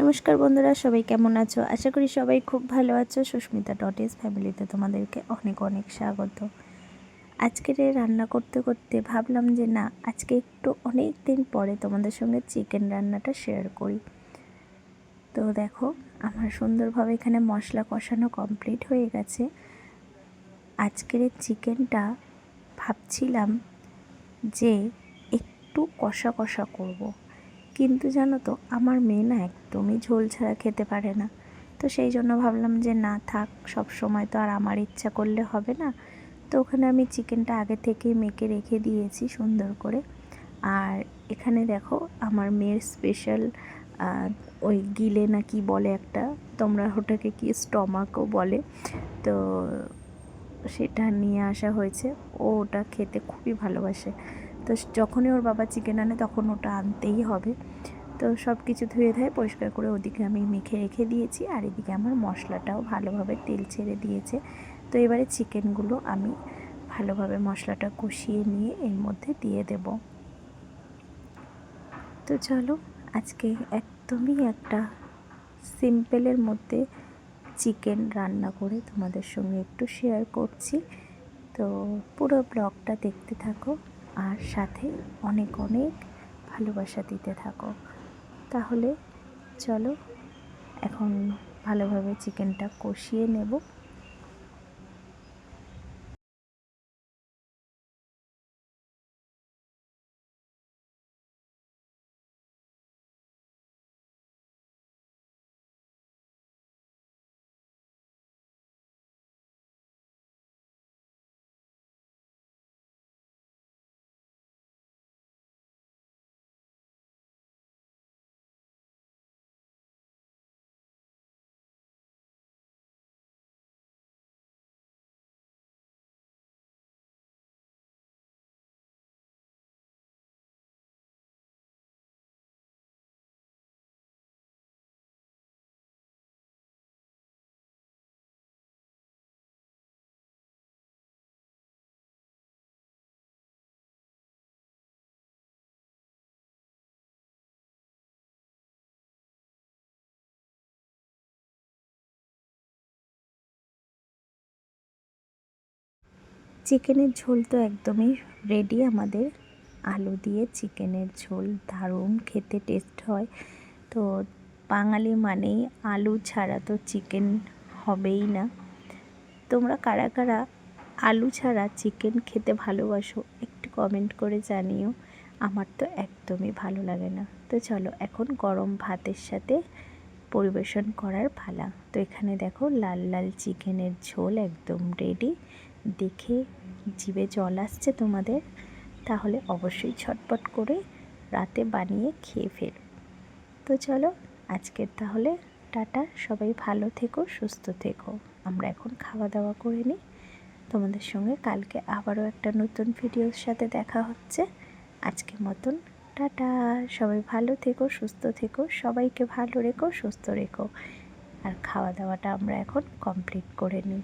নমস্কার বন্ধুরা, সবাই কেমন আছো? আশা করি সবাই খুব ভালো আছো। সুস্মিতা ডটেস ফ্যামিলিতে তোমাদেরকে অনেক অনেক স্বাগত। আজকের রান্না করতে করতে ভাবলাম যে না, আজকে একটু অনেক দিন পরে তোমাদের সঙ্গে চিকেন রান্নাটা শেয়ার করি। তো দেখো, আমার সুন্দরভাবে এখানে মশলা কষানো কমপ্লিট হয়ে গেছে। আজকের চিকেনটা ভাবছিলাম যে একটু কষা কষা করব। কিন্তু জানো তো, আমার মেয়ে না একদমই ঝোল ছাড়া খেতে পারে না। তো সেই জন্য ভাবলাম যে না থাক, সব সময় তো আর আমার ইচ্ছা করলে হবে না। তো ওখানে আমি চিকেনটা আগে থেকে মেখে রেখে দিয়েছি সুন্দর করে। আর এখানে দেখো, আমার মেয়ের স্পেশাল ওই গিলে না কি বলে একটা, তোমরা ওটাকে কি স্টমাকও বলে। তো সেটা নিয়ে আসা হয়েছে। ও ওটা খেতে খুবই ভালোবাসে। তো যখনই ওর বাবা চিকেন আনে তখন ওটা আনতেই হবে। তো সব কিছু ধুয়ে ধুয়ে পরিষ্কার করে ওদিকে আমি মেখে রেখে দিয়েছি আর এদিকে আমার মশলাটাও ভালোভাবে তেল ছেড়ে দিয়েছে। তো এবারে চিকেনগুলো আমি ভালোভাবে মশলাটা কষিয়ে নিয়ে এর মধ্যে দিয়ে দেব। তো চলো, আজকে একদমই একটা সিম্পলের মধ্যে চিকেন রান্না করে তোমাদের সঙ্গে একটু শেয়ার করছি। তো পুরো ব্লগটা দেখতে থাকো। আর সাথে অনেক অনেক ভালোবাসা দিতে থাকো। তাহলে চলো এখন ভালোভাবে চিকেনটা কষিয়ে নেব। চিকেনের ঝোল তো একদমই রেডি আমাদের। আলু দিয়ে চিকেনের ঝোল দারুণ, খেতে টেস্ট হয়। তো বাঙালি মানেই আলু ছাড়া তো চিকেন হবেই না। তোমরা কারা কারা আলু ছাড়া চিকেন খেতে ভালোবাসো একটু কমেন্ট করে জানিও। আমার তো একদমই ভালো লাগে না। তো চলো এখন গরম ভাতের সাথে পরিবেশন করার পালা। তো এখানে দেখো লাল লাল চিকেনের ঝোল একদম রেডি দেখে জিভে জল আসছে তোমাদের, তাহলে অবশ্যই ছটপট করে রাতে বানিয়ে খেয়ে ফেল। তো চলো, আজকের তাহলে টাটা, সবাই ভালো থেকো, সুস্থ থেকো। আমরা এখন খাওয়া দাওয়া করে নিই। তোমাদের সঙ্গে কালকে আবারও একটা নতুন ভিডিওর সাথে দেখা হচ্ছে। আজকের মতন টাটা, সবাই ভালো থেকো, সুস্থ থেকো, সবাইকে ভালো রেখো, সুস্থ রেখো। আর খাওয়া দাওয়াটা আমরা এখন কমপ্লিট করে নিই।